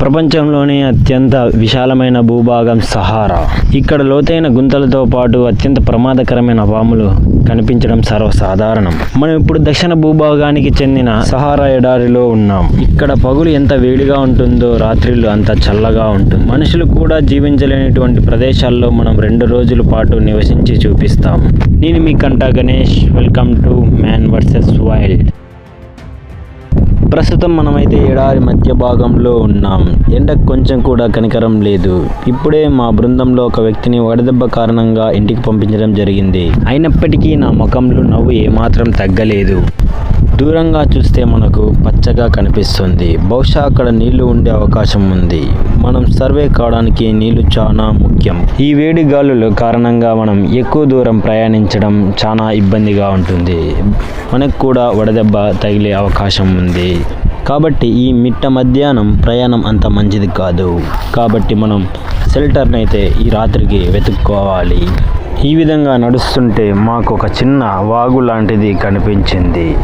ప్రపంచంలోనే అత్యంత విశాలమైన భూభాగం సహారా. ఇక్కడ లోతైన గుంతలతో పాటు అత్యంత ప్రమాదకరమైన పాములు కనిపించడం సర్వసాధారణం. మనం ఇప్పుడు దక్షిణ భూభాగానికి చెందిన సహారా ఎడారిలో ఉన్నాం. ఇక్కడ పగులు ఎంత వేడిగా ఉంటుందో రాత్రిళ్ళు అంత చల్లగా ఉంటుంది. మనుషులు కూడా జీవించలేనటువంటి ప్రదేశాల్లో మనం రెండు రోజుల పాటు నివసించి చూపిస్తాం. నేను మీ కంటా Ganesh. Welcome to man versus wild. ప్రస్తుతం మనమైతే ఎడారి మధ్య భాగంలో ఉన్నాం. ఎండకు కొంచెం కూడా కనికరం లేదు. ఇప్పుడే మా బృందంలో ఒక వ్యక్తిని వడదెబ్బ కారణంగా ఇంటికి పంపించడం జరిగింది. అయినప్పటికీ నా ముఖంలో నవ్వు ఏమాత్రం తగ్గలేదు. దూరంగా చూస్తే మనకు పచ్చగా కనిపిస్తుంది. బహుశా అక్కడ నీళ్ళు ఉండే అవకాశం ఉంది. మనం సర్వే కావడానికి నీళ్ళు చాలా ముఖ్యం. ఈ వేడి గాలుల కారణంగా మనం ఎక్కువ దూరం ప్రయాణించడం చాలా ఇబ్బందిగా ఉంటుంది. మనకు కూడా వడదెబ్బ తగిలే అవకాశం ఉంది. కాబట్టి ఈ మిట్ట మధ్యాహ్నం ప్రయాణం అంత మంచిది కాదు. కాబట్టి మనం షెల్టర్ని అయితే ఈ రాత్రికి వెతుక్కోవాలి. ఈ విధంగా నడుస్తుంటే మాకు ఒక చిన్న వాగు లాంటిది కనిపించింది.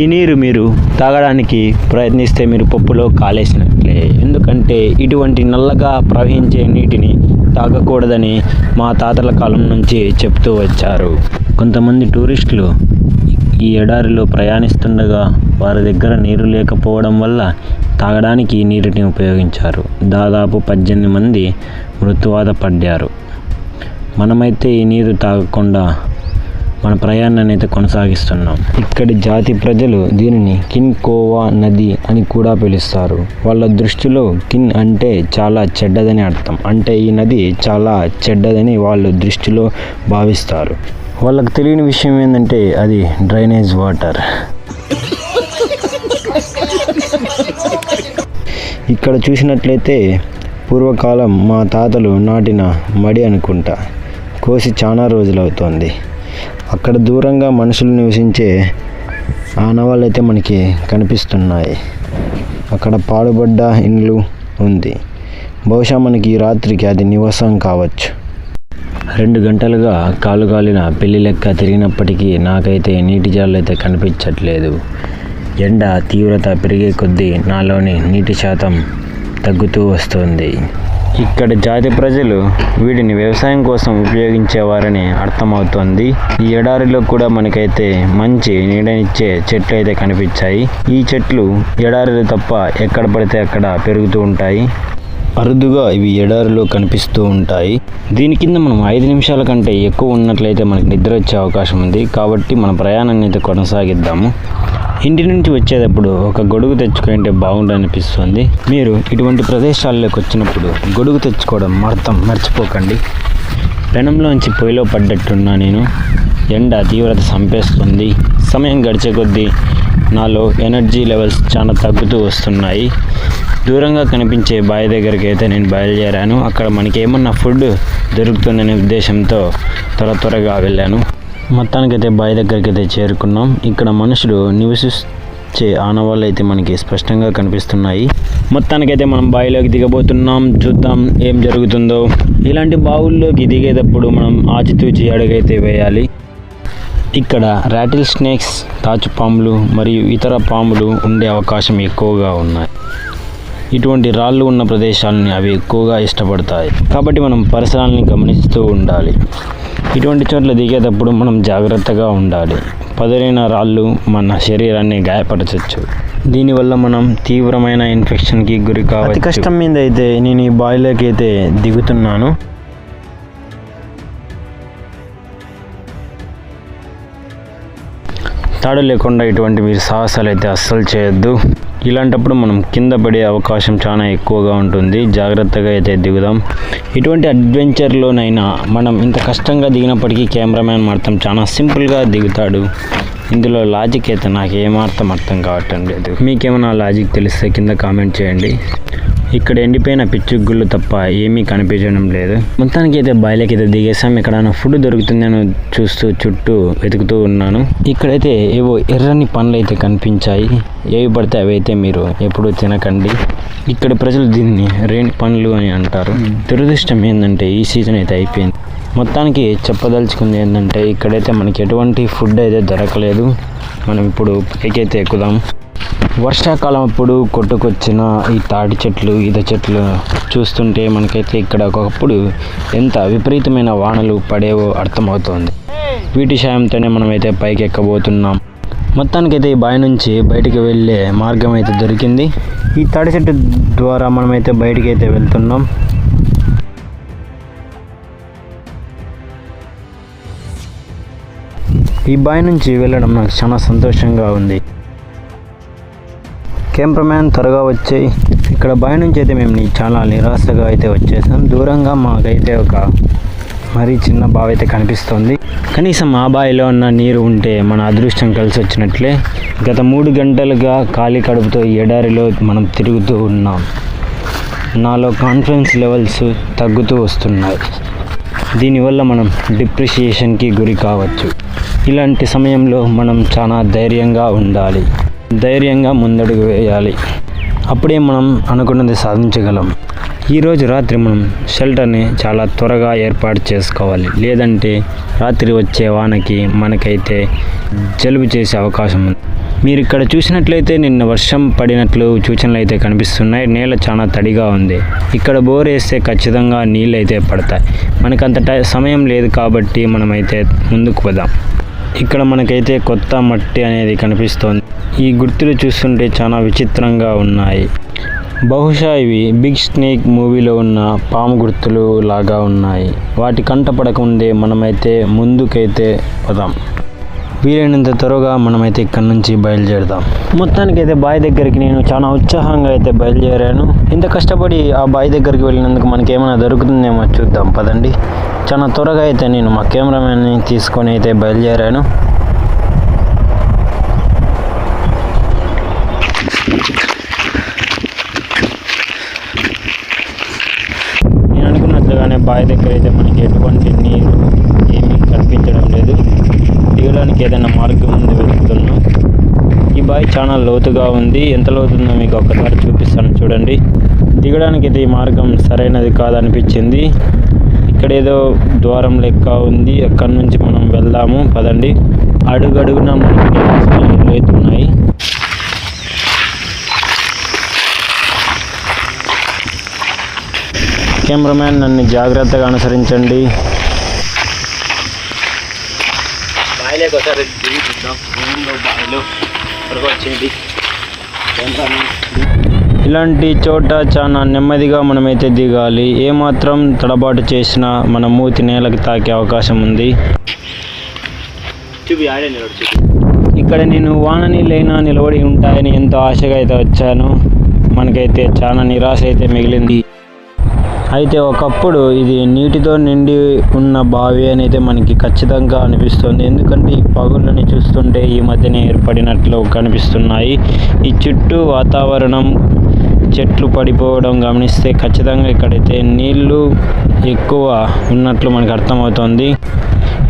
ఈ నీరు మీరు తాగడానికి ప్రయత్నిస్తే మీరు పప్పులో కాలేసినట్లే. ఎందుకంటే ఇటువంటి నల్లగా ప్రవహించే నీటిని తాగకూడదని మా తాతల కాలం నుంచి చెప్తూ వచ్చారు. కొంతమంది టూరిస్టులు ఈ ఎడారిలో ప్రయాణిస్తుండగా వారి దగ్గర నీరు లేకపోవడం వల్ల తాగడానికి ఈ నీటిని ఉపయోగించారు. దాదాపు పద్దెనిమిది మంది మృత్యువాత పడ్డారు. మనమైతే ఈ నీరు తాగకుండా మన ప్రయాణాన్ని అయితే కొనసాగిస్తున్నాం. ఇక్కడి జాతి ప్రజలు దీనిని కిన్ కోవా నది అని కూడా పిలుస్తారు. వాళ్ళ దృష్టిలో కిన్ అంటే చాలా చెడ్డదని అర్థం. అంటే ఈ నది చాలా చెడ్డదని వాళ్ళు దృష్టిలో భావిస్తారు. వాళ్ళకు తెలియని విషయం ఏంటంటే అది డ్రైనేజ్ వాటర్. ఇక్కడ చూసినట్లయితే పూర్వకాలం మా తాతలు నాటిన మడి అనుకుంటా. కోసి చాలా రోజులు అవుతోంది అక్కడ దూరంగా మనుషులు నివసించే ఆనవాళ్ళు అయితే మనకి కనిపిస్తున్నాయి. అక్కడ పాడుబడ్డ ఇండ్లు ఉంది. బహుశా మనకి ఈ రాత్రికి అది నివాసం కావచ్చు. రెండు గంటలుగా కాలు కాలిన పెళ్ళి లెక్క తిరిగినప్పటికీ నాకైతే నీటి జాలు అయితే కనిపించట్లేదు. ఎండ తీవ్రత పెరిగే కొద్దీ నాలోని నీటి శాతం తగ్గుతూ వస్తుంది. ఇక్కడ జాతి ప్రజలు వీటిని వ్యవసాయం కోసం ఉపయోగించేవారని అర్థమవుతోంది. ఈ ఎడారిలో కూడా మనకైతే మంచి నీడనిచ్చే చెట్లు అయితే కనిపించాయి. ఈ చెట్లు ఎడారిలో తప్ప ఎక్కడ పడితే అక్కడ పెరుగుతూ ఉంటాయి. అరుదుగా ఇవి ఎడారిలో కనిపిస్తూ ఉంటాయి. దీని కింద మనం ఐదు నిమిషాల కంటే ఎక్కువ ఉన్నట్లయితే మనకి నిద్ర వచ్చే అవకాశం ఉంది. కాబట్టి మన ప్రయాణాన్ని అయితే కొనసాగిద్దాము. ఇంటి నుంచి వచ్చేటప్పుడు ఒక గొడుగు తెచ్చుకుంటే బాగుండు అనిపిస్తుంది. మీరు ఇటువంటి ప్రదేశాల్లోకి వచ్చినప్పుడు గొడుగు తెచ్చుకోవడం అర్థం మర్చిపోకండి. పెనంలోంచి పొయ్యిలో పడ్డట్టున్నా నేను. ఎండ తీవ్రత సంపేస్తుంది. సమయం గడిచే కొద్దీ నాలో ఎనర్జీ లెవెల్స్ చాలా తగ్గుతూ వస్తున్నాయి. దూరంగా కనిపించే బావి దగ్గరికి అయితే నేను బయలుదేరాను. అక్కడ మనకి ఏమన్నా ఫుడ్ దొరుకుతుందనే ఉద్దేశంతో త్వర త్వరగా వెళ్ళాను. మొత్తానికైతే బావి దగ్గరికి అయితే చేరుకున్నాం. ఇక్కడ మనుషులు నివసించే ఆనవాళ్ళు అయితే మనకి స్పష్టంగా కనిపిస్తున్నాయి. మొత్తానికైతే మనం బావిలోకి దిగబోతున్నాం. చూద్దాం ఏం జరుగుతుందో. ఇలాంటి బావుల్లోకి దిగేటప్పుడు మనం ఆచితూచి అడుగైతే వేయాలి. ఇక్కడ రాటిల్ స్నేక్స్ తాచు పాములు మరియు ఇతర పాములు ఉండే అవకాశం ఎక్కువగా ఉన్నాయి. ఇటువంటి రాళ్ళు ఉన్న ప్రదేశాలని అవి ఎక్కువగా ఇష్టపడతాయి. కాబట్టి మనం పరిసరాలని గమనిస్తూ ఉండాలి. ఇటువంటి చోట్ల దిగేటప్పుడు మనం జాగ్రత్తగా ఉండాలి. పదులైన రాళ్ళు మన శరీరాన్ని గాయపరచవచ్చు దీనివల్ల మనం తీవ్రమైన ఇన్ఫెక్షన్కి గురి కావచ్చు. కష్టం మీద అయితే నేను ఈ బాయిలోకి అయితే దిగుతున్నాను. తాడు లేకుండా ఇటువంటి మీరు సాహసాలు అయితే అస్సలు చేయొద్దు. ఇలాంటప్పుడు మనం కింద పడే అవకాశం చాలా ఎక్కువగా ఉంటుంది. జాగ్రత్తగా అయితే దిగుదాం. ఇటువంటి అడ్వెంచర్లోనైనా మనం ఇంత కష్టంగా దిగినప్పటికీ కెమెరామ్యాన్ మాత్రం చాలా సింపుల్గా దిగుతాడు. ఇందులో లాజిక్ అయితే నాకు ఏమాత్రం అర్థం కావటం లేదు మీకేమైనా లాజిక్ తెలిస్తే కింద కామెంట్ చేయండి. ఇక్కడ ఎండిపోయిన పిచ్చుగుళ్ళు తప్ప ఏమీ కనిపించడం లేదు. మొత్తానికి అయితే బాయిలకి అయితే దిగేసాం ఎక్కడైనా ఫుడ్ దొరుకుతుందని చూస్తూ చుట్టూ వెతుకుతూ ఉన్నాను. ఇక్కడైతే ఏవో ఎర్రని పండ్లు అయితే కనిపించాయి. ఏవి పడితే అవి అయితే మీరు ఎప్పుడూ తినకండి. ఇక్కడ ప్రజలు దీన్ని రేణి పండ్లు అని అంటారు. దురదృష్టం ఏంటంటే ఈ సీజన్ అయితే అయిపోయింది. మొత్తానికి చెప్పదలుచుకుంది ఏంటంటే ఇక్కడైతే మనకి ఎటువంటి ఫుడ్ అయితే దొరకలేదు. మనం ఇప్పుడు పైకైతే ఎక్కుదాం. వర్షాకాలం అప్పుడు కొట్టుకొచ్చిన ఈ తాటి చెట్లు ఈత చెట్లు చూస్తుంటే మనకైతే ఇక్కడ ఒకప్పుడు ఎంత విపరీతమైన వానలు పడేవో అర్థమవుతోంది. వీటి సాయంతోనే మనమైతే పైకి ఎక్కబోతున్నాం. మొత్తానికైతే ఈ బావి నుంచి బయటికి వెళ్ళే మార్గం అయితే దొరికింది. ఈ తాటి చెట్టు ద్వారా మనమైతే బయటికి అయితే వెళ్తున్నాం. ఈ బాయ్ నుంచి వెళ్ళడం నాకు చాలా సంతోషంగా ఉంది. కెమెరామ్యాన్ త్వరగా వచ్చాయి ఇక్కడ బాయ్ నుంచి అయితే మేము చాలా నిరాశగా అయితే వచ్చేసాం. దూరంగా మాకైతే ఒక మరీ చిన్న బావి అయితే కనిపిస్తుంది. కనీసం ఆ బావిలో ఉన్న నీరు ఉంటే మన అదృష్టం కలిసి వచ్చినట్లే. గత మూడు గంటలుగా ఖాళీ కడుపుతో ఎడారిలో మనం తిరుగుతూ ఉన్నాం. నాలో కాన్ఫిడెన్స్ లెవెల్స్ తగ్గుతూ వస్తున్నాయి. దీనివల్ల మనం డిప్రిషియేషన్కి గురి కావచ్చు. ఇలాంటి సమయంలో మనం చాలా ధైర్యంగా ఉండాలి. ధైర్యంగా ముందడుగు వేయాలి. అప్పుడే మనం అనుకున్నది సాధించగలం. ఈరోజు రాత్రి మనం షెల్టర్ని చాలా త్వరగా ఏర్పాటు చేసుకోవాలి. లేదంటే రాత్రి వచ్చే వానకి మనకైతే జలుబు చేసే అవకాశం ఉంది. మీరు ఇక్కడ చూసినట్లయితే నిన్న వర్షం పడినట్లు సూచనలు అయితే కనిపిస్తున్నాయి. నేల చాలా తడిగా ఉంది. ఇక్కడ బోర్ వేస్తే ఖచ్చితంగా నీళ్ళు అయితే పడతాయి. మనకు అంత టై- సమయం లేదు కాబట్టి మనమైతే ముందుకు పోదాం. ఇక్కడ మనకైతే కొత్త మట్టి అనేది కనిపిస్తోంది. ఈ గుర్తులు చూస్తుంటే చాలా విచిత్రంగా ఉన్నాయి. బహుశా ఇవి బిగ్ స్నేక్ మూవీలో ఉన్న పాము గుర్తులు లాగా ఉన్నాయి. వాటి కంట పడకముందే మనమైతే ముందుకైతే పోదాం. వీలైనంత త్వరగా మనమైతే ఇక్కడ నుంచి బయలుదేరదాం. మొత్తానికైతే బావి దగ్గరికి నేను చాలా ఉత్సాహంగా అయితే బయలుదేరాను. ఇంత కష్టపడి ఆ బావి దగ్గరికి వెళ్ళినందుకు మనకి ఏమైనా దొరుకుతుందేమో చూద్దాం. పదండి. చాలా త్వరగా అయితే నేను మా కెమెరామ్యాన్ని తీసుకొని అయితే బయలుదేరాను. నేను అనుకున్నట్లుగానే బావి దగ్గర అయితే మనకి ఎటువంటి నీరు ఏమీ కనిపించడం లేదు. దిగడానికి ఏదైనా మార్గం ఉంది వెతుకుతున్నాం. ఈ బావి చాలా లోతుగా ఉంది. ఎంత లోతుందో మీకు ఒకసారి చూపిస్తాను. చూడండి. దిగడానికి అయితే ఈ మార్గం సరైనది కాదనిపించింది. ఇక్కడ ఏదో ద్వారం లెక్క ఉంది. అక్కడ నుంచి మనం వెళ్దాము. పదండి. అడుగడుగున మనకి అవుతున్నాయి కెమెరామ్యాన్ నన్ను జాగ్రత్తగా అనుసరించండి. బాయిలోకి ఒకసారి దిగి చూద్దాం. బాయిలో? ఇలాంటి చోట చాలా నెమ్మదిగా మనమైతే దిగాలి. ఏమాత్రం తడబాటు చేసినా మన మూతి నేలకు తాకే అవకాశం ఉంది. ఇక్కడ నేను వాన నీళ్ళైనా నిలబడి ఉంటాయని ఎంతో ఆశగా అయితే వచ్చాను. మనకైతే చాలా నిరాశ అయితే మిగిలింది. అయితే ఒకప్పుడు ఇది నీటితో నిండి ఉన్న బావి అని అయితే మనకి ఖచ్చితంగా అనిపిస్తుంది. ఎందుకంటే ఈ పగుళ్ళని చూస్తుంటే ఈ మధ్యనే ఏర్పడినట్లు కనిపిస్తున్నాయి. ఈ చుట్టూ వాతావరణం చెట్లు పడిపోవడం గమనిస్తే ఖచ్చితంగా ఇక్కడైతే నీళ్ళు ఎక్కువ ఉన్నట్లు మనకు అర్థమవుతుంది.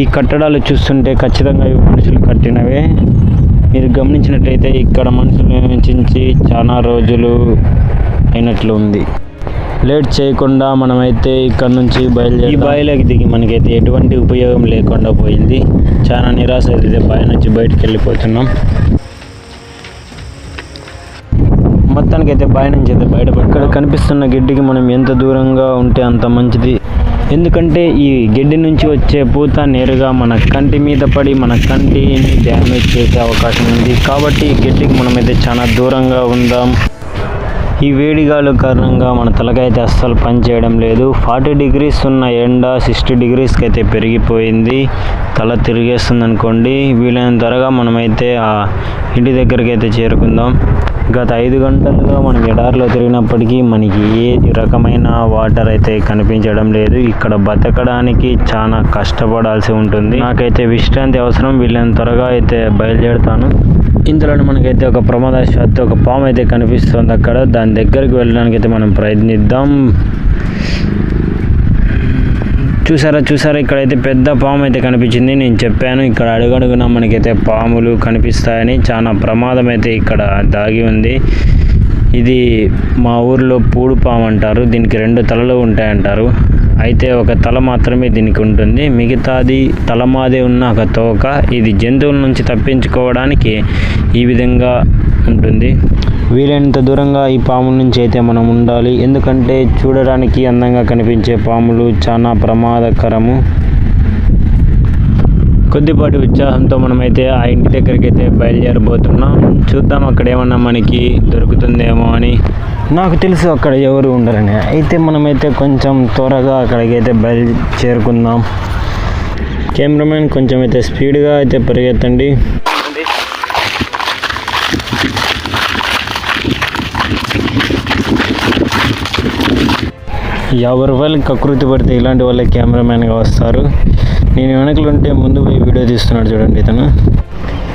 ఈ కట్టడాలు చూస్తుంటే ఖచ్చితంగా ఇవి మనుషులు కట్టినవే. మీరు గమనించినట్లయితే ఇక్కడ మనుషులు నివసించి చాలా రోజులు అయినట్లు ఉంది. లేట్ చేయకుండా మనమైతే ఇక్కడ నుంచి బయలుదేరి ఈ బావిలోకి దిగి మనకైతే ఎటువంటి ఉపయోగం లేకుండా పోయింది. చాలా నిరాశ అయితే బావి నుంచి బయటకు వెళ్ళిపోతున్నాం. మొత్తానికైతే బావి నుంచి అయితే బయటపడి ఇక్కడ కనిపిస్తున్న గడ్డికి మనం ఎంత దూరంగా ఉంటే అంత మంచిది. ఎందుకంటే ఈ గడ్డి నుంచి వచ్చే పూత నేరుగా మన కంటి మీద పడి మన కంటిని డ్యామేజ్ చేసే అవకాశం ఉంది. కాబట్టి ఈ గడ్డికి మనమైతే చాలా దూరంగా ఉందాం. ఈ వేడిగాలు కారణంగా మన తలకైతే అస్సలు పనిచేయడం లేదు. ఫార్టీ డిగ్రీస్ ఉన్న ఎండ సిక్స్టీ డిగ్రీస్కి అయితే పెరిగిపోయింది. తల తిరిగేస్తుంది అనుకోండి వీలైన త్వరగా మనమైతే ఆ ఇంటి దగ్గరికి అయితే చేరుకుందాం. గత ఐదు గంటలుగా మనం ఎడారిలో తిరిగినప్పటికీ మనకి ఏ రకమైన వాటర్ అయితే కనిపించడం లేదు. ఇక్కడ బతకడానికి చాలా కష్టపడాల్సి ఉంటుంది. నాకైతే విశ్రాంతి అవసరం వీళ్ళని త్వరగా అయితే బయలుదేరుతాను. ఇందులో మనకైతే ఒక ప్రమాదశాత్తు ఒక పాము అయితే కనిపిస్తుంది అక్కడ. దాని దగ్గరికి వెళ్ళడానికి అయితే మనం ప్రయత్నిద్దాం. చూసారా చూసారా ఇక్కడైతే పెద్ద పాము అయితే కనిపించింది. నేను చెప్పాను ఇక్కడ అడుగడుగున మనకైతే పాములు కనిపిస్తాయని చాలా ప్రమాదం అయితే ఇక్కడ దాగి ఉంది. ఇది మా ఊర్లో పూడుపాము అంటారు. దీనికి రెండు తలలు ఉంటాయంటారు. అయితే ఒక తల మాత్రమే దీనికి ఉంటుంది. మిగతాది తల మాదే ఉన్న ఒక తోక. ఇది జంతువుల నుంచి తప్పించుకోవడానికి ఈ విధంగా ఉంటుంది. వీలైనంత దూరంగా ఈ పాముల నుంచి అయితే మనం ఉండాలి. ఎందుకంటే చూడడానికి అందంగా కనిపించే పాములు చాలా ప్రమాదకరము. కొద్దిపాటి ఉత్సాహంతో మనమైతే ఆ ఇంటి దగ్గరికి అయితే బయలుదేరబోతున్నాం. చూద్దాం అక్కడ ఏమన్నా మనకి దొరుకుతుందేమో అని. నాకు తెలుసు అక్కడ ఎవరు ఉండరని. అయితే మనమైతే కొంచెం త్వరగా అక్కడికైతే బయలు చేరుకుందాం. కెమెరామెన్ కొంచెం అయితే స్పీడ్గా అయితే పరిగెత్తండి. ఎవరి వాళ్ళకి కకృతి పడితే ఇలాంటి వాళ్ళే కెమెరామ్యాన్గా వస్తారు. నేను వెనకలు ఉంటే ముందు పోయి వీడియో తీస్తున్నాడు చూడండి ఇతను.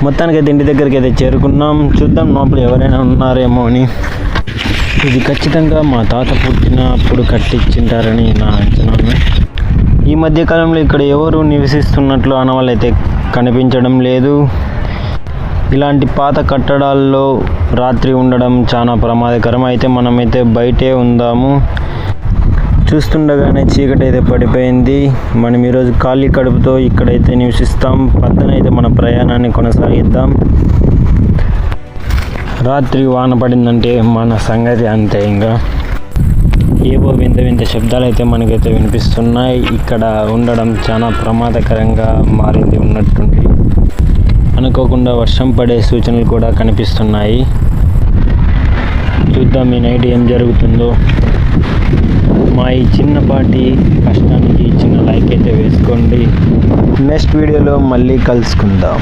మొత్తానికి అయితే ఇంటి దగ్గరికి అయితే చేరుకున్నాం. చూద్దాం లోపల ఎవరైనా ఉన్నారేమో అని. ఇది ఖచ్చితంగా మా తాత పుట్టినప్పుడు కట్టించింటారని నా అంచనా ఈ మధ్యకాలంలో ఇక్కడ ఎవరు నివసిస్తున్నట్లు ఆనవాళ్ళు అయితే కనిపించడం లేదు. ఇలాంటి పాత కట్టడాల్లో రాత్రి ఉండడం చాలా ప్రమాదకరం. అయితే మనమైతే బయటే ఉందాము. చూస్తుండగానే చీకటి అయితే పడిపోయింది. మనం ఈరోజు ఖాళీ కడుపుతో ఇక్కడైతే నివసిస్తాం. పద్దనైతే అయితే మన ప్రయాణాన్ని కొనసాగిద్దాం. రాత్రి వాన పడిందంటే మన సంగతి అంతే ఇంకా ఏవో వింత వింత శబ్దాలు అయితే మనకైతే వినిపిస్తున్నాయి. ఇక్కడ ఉండడం చాలా ప్రమాదకరంగా మారింది ఉన్నట్టుండి అనుకోకుండా వర్షం పడే సూచనలు కూడా కనిపిస్తున్నాయి. చూద్దాం ఈ నైట్ ఏం జరుగుతుందో. మా ఈ చిన్నపాటి కష్టానికి చిన్న లైక్ అయితే వేసుకోండి. నెక్స్ట్ వీడియోలో మళ్ళీ కలుసుకుందాం.